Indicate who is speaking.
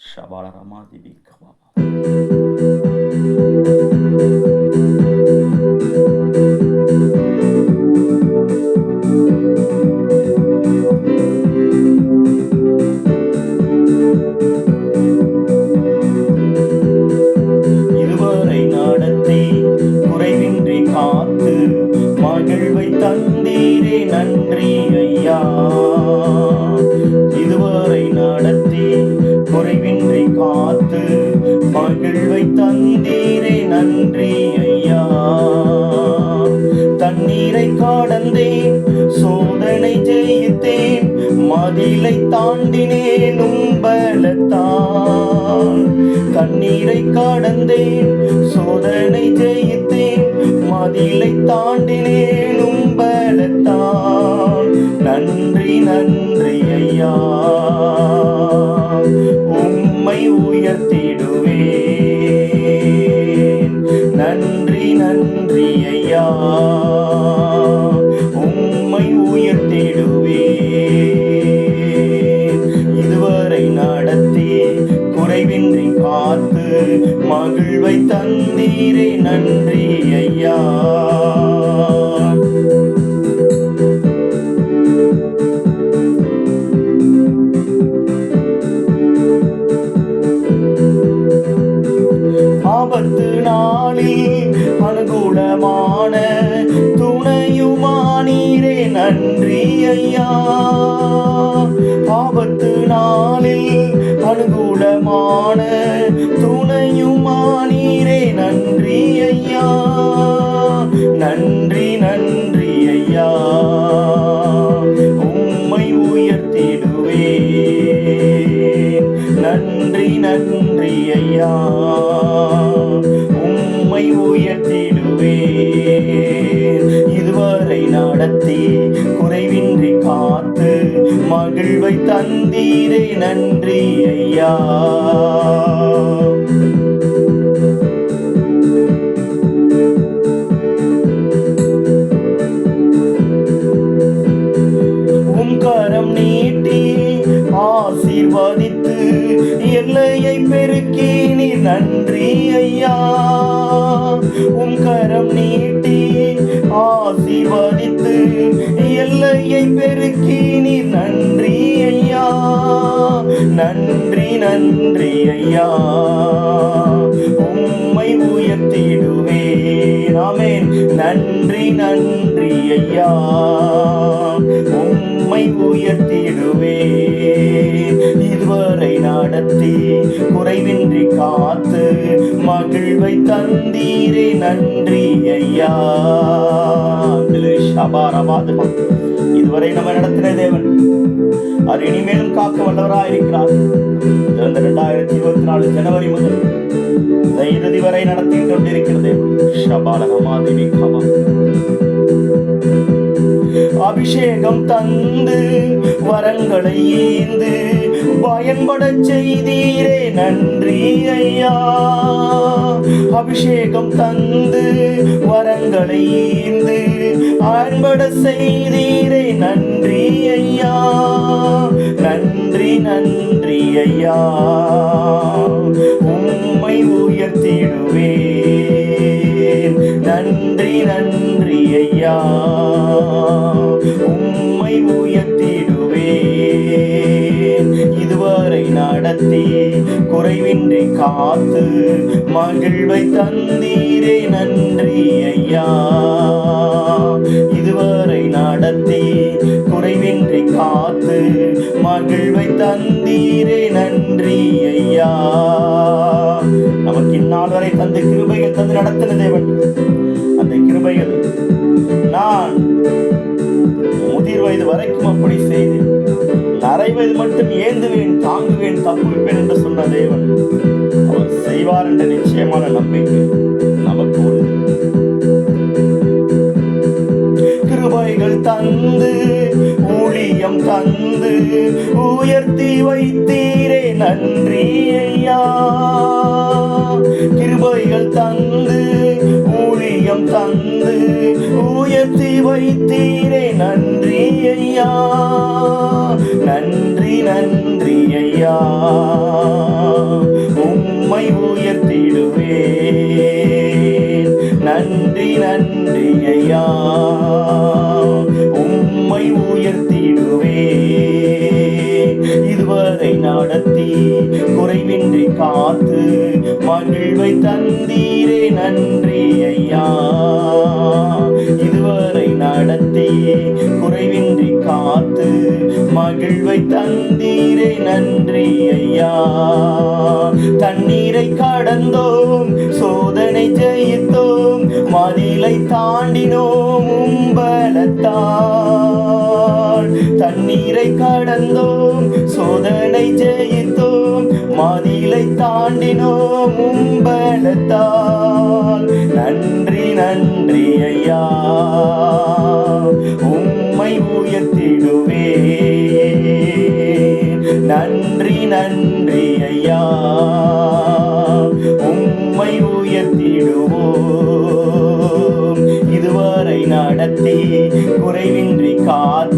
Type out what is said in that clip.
Speaker 1: ஷபாலரமாதிபி கபாபா இதுவரை நடத்தி குறைவின்றி காத்து மகிழ்வை தந்தீரே நன்றி ஐயா. தந்தீரை நன்றி ஐயா. தண்ணீரை காடந்தேன் சோதனை ஜெயித்தேன் மதிலை தாண்டினேன் உம்பலத்தான் கண்ணீரை கடந்தேன் சோதனை ஜெயித்தேன் மதிலை தாண்டினேன் உம்பலத்தான் நன்றி நன்றி ஐயா. உம்மை உயர்த்திடுவேன். நன்றி ஐயா உம்மை உயர்த்திடுவேன் இதுவரை நடத்தி குறைவின்றி காத்து மகிழ்வை தந்தீரே நன்றி ஐயா. ஐயா. ஆபத்து நாளில் அனுகூலமான துணையுமானீரே நன்றி ஐயா. நன்றி நன்றி ஐயா. உம்மை உயர்த்திடுவே நன்றி நன்றி ஐயா. நடத்தி குறைவின்றி காத்து மகிழ்வை தந்தீரே நன்றி ஐயா. கரம் நீட்டி ஆசீர்வதித்து எல்லையை பெருக்கி நீ நன்றி ஐயா. உம் கரம் நீட்டி எல்லையை பெருக்கி நீ நன்றி ஐயா. நன்றி நன்றி ஐயா. உம்மை உயர்த்திடுவே ஆமென். நன்றி நன்றி ஐயா. உம்மை உயர்த்திடுவே நடத்தி குறைவின்றி காத்து மகிழ்வை தந்தீரே நன்றி ஐயா. இதுவரை நம்ம நடத்தின தேவன் அவர் இனிமேலும் காக்க வல்லவராயிருக்கிறார் இந்த இரண்டாயிரத்தி இருபத்தி நாலு ஜனவரி முதல் இறுதி வரை நடத்தி கொண்டிருக்கிறது ஷபாலகமாதேவி கமா அபிஷேகம் தந்து வரங்களை ஈந்து பயன்பட செய்தீரே நன்றி ஐயா. அபிஷேகம் தந்து வரங்களை ஈந்து அன்பட செய்தீரே நன்றி ஐயா. நன்றி நன்றி ஐயா. உம்மை உயர்த்திடுவே நன்றி நன்றி ஐயா. இதுவரை நடத்தி குறைவின்றி காத்து மகிழ்வை தந்தீரே நன்றி ஐயா. இதுவரை நடத்தி குறைவின்றி காத்து மகிழ்வை தந்தீரே நன்றி ஐயா. நமக்கு இந்நாள் வரை தந்த கிருபைகள் தந்து நடத்தின தேவன். அந்த கிருபைகள் நான் முதிர் வயது வரைக்கும் அப்படி செய்தேன். அரை வயது மட்டும் ஏந்துவேன். தப்புவிப்பேன் தேவன். அவர் செய்வார் என்ற நிச்சயமான நம்பிக்கை நமக்கு உண்டு. கிருபைகள் தந்து ஊழியம் தந்து உயர்த்தி வைத்தீரே நன்றி ஐயா. கிருபைகள் தந்து இதயம் தந்து உயர்த்தி வைத்தீரே நன்றி ஐயா. நன்றி நன்றி ஐயா. உம்மை உயர்த்திடுவே நன்றி நன்றி ஐயா. நடத்தி குறைவின்றி காத்து மகிழ்வை தந்தீரே நன்றி ஐயா. இதுவரை நடத்தி குறைவின்றி காத்து மகிழ்வை தந்தீரே நன்றி ஐயா. தண்ணீரை கடந்தோம் சோதனை ஜெயித்தோம் மதிலை தாண்டினோம் உம்பலத்தால் தண்ணீரை கடந்தோம் சோதனை ஜெயித்தோம் மதிலை தாண்டினோம் உம்பலத்தால். நன்றி நன்றி ஐயா உம்மை உயர்த்திடுவே நன்றி நன்றி ஐயா உம்மை உயர்த்திடுவோம். இதுவரை நடத்தி குறைவின்றி காத்து